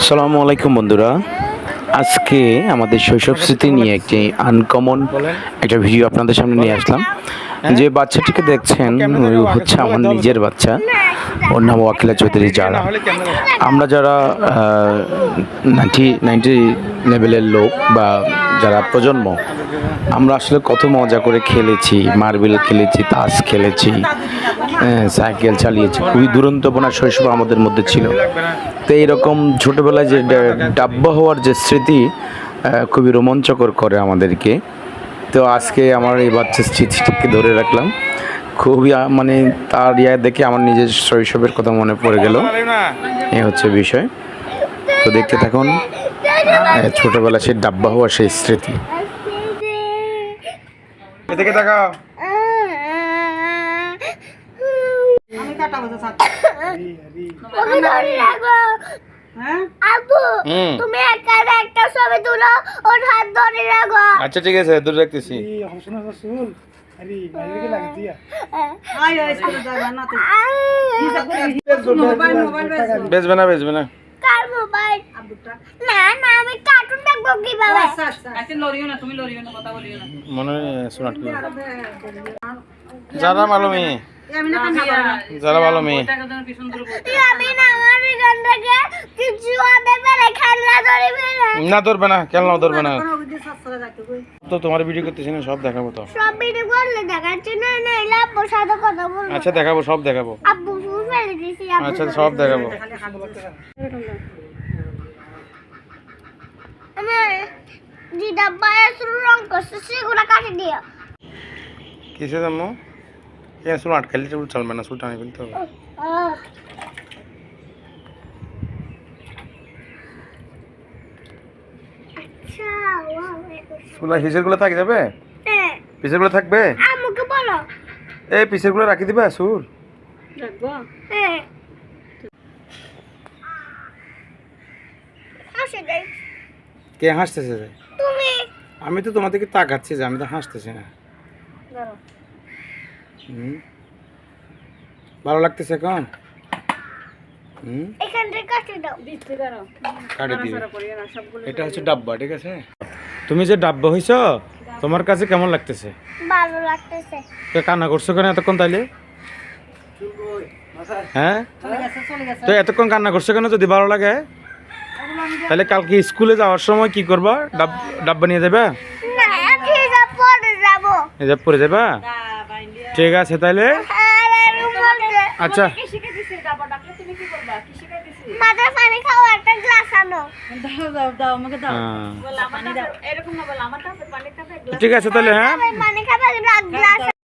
আসসালামু আলাইকুম বন্ধুরা। আজকে আমাদের শৈশব স্মৃতি নিয়ে একটি আনকমন একটা ভিডিও আপনাদের সামনে নিয়ে আসলাম। যে বাচ্চাটিকে দেখছেন হচ্ছে আমার নিজের বাচ্চা। ওর নাম ওয়াকিলা চৌধুরী যারা আমরা যারা নাইনটি নাইনটি লেভেলের লোক বা যারা প্রজন্ম আমরা আসলে কত মজা করে খেলেছি মার্বেল খেলেছি তাস খেলেছি। হ্যাঁ, সাইকেল চালিয়েছে। খুবই দুরন্তপনা শৈশব আমাদের মধ্যে ছিল। তো এইরকম ছোটোবেলায় যে ডা- ডাব্বা হওয়ার যে স্মৃতি খুবই রোমাঞ্চকর করে আমাদেরকে। তো আজকে আমার এই বাচ্চার স্মৃতিটিকে ধরে রাখলাম। খুবই মানে তার ইয়া দেখে আমার নিজের শৈশবের কথা মনে পড়ে গেল। এ হচ্ছে বিষয়। তো দেখতে থাকুন ছোটবেলা সেই ডাব্বা হওয়ার সেই স্মৃতি। এদিকে আমি কাটা বসে থাক ওকে ধরে রাখো। হ্যাঁ? তুমি একা একটা ছবি তুলো ওর হাত ধরে রাখো। আচ্ছা ঠিক আছে দূরে রাখতেছি। আয় না তুই মোবাইল মোবাইল বেশ বেচবে। না বেচবে না। কার মোবাইল? না না আমি কার্টুন দেখব কীভাবে? আচ্ছা আচ্ছা আচ্ছা। লড়িও না তুমি লড়িও না কথা বলিও না। মনে শোনাট যারা ভালো যারা ভালো মেয়ে। না। ধরবে না ধরবে না। তো তোমার ভিডিও করতেছি না সব দেখাবো তো। সব ভিডিও করলে দেখাচ্ছি না না এলে সাথে কথা বলব। আচ্ছা দেখাবো সব দেখাবো। আব্বু ফুল ফেলে দিছি আচ্ছা সব দেখাবো। রং করছে সেগুলো কাটে দিও। কিসে জানো এ চুল আটকালি চুল চলবে না চুলটা আমি ফেলতে হবে আহ, আচ্ছা wow, চুলা হিসেরগুলো থাক যাবে হ্যাঁ, থাকবে আম্মুকে বলো এই পিসের রাখি দিবা চুল দেখব হ্যাঁ কে হাসতেছে তুমি। আমি তো তোমার দিকে তাকাচ্ছি যে আমি তো হাসতেছি না। হুম। ভালো লাগতেছে এখন? হুম? কাটে দিবে। এটা হচ্ছে ডাব্বা ঠিক আছে? তুমি যে ডাব্বা হইছ তোমার কাছে কেমন লাগতেছে? ভালো লাগতেছে। তো কান্না করছ কেন এতক্ষণ তাইলে? হ্যাঁ? চলে গেছে চলে গেছে তো এতক্ষণ কান্না করছ কেন যদি ভালো লাগে? তাহলে কালকে স্কুলে যাওয়ার সময় কি করবা? ডাব ডাব্বা নিয়ে যাবে? না পরে যাবে। পরে যাবা? ঠিক আছে তাহলে আচ্ছা। মাথার পানি খাওয়া একটা গ্লাস দাও দাও দাও আমাকে দাও হ্যাঁ। ঠিক আছে তাহলে হ্যাঁ? পানি খাবে গ্লাস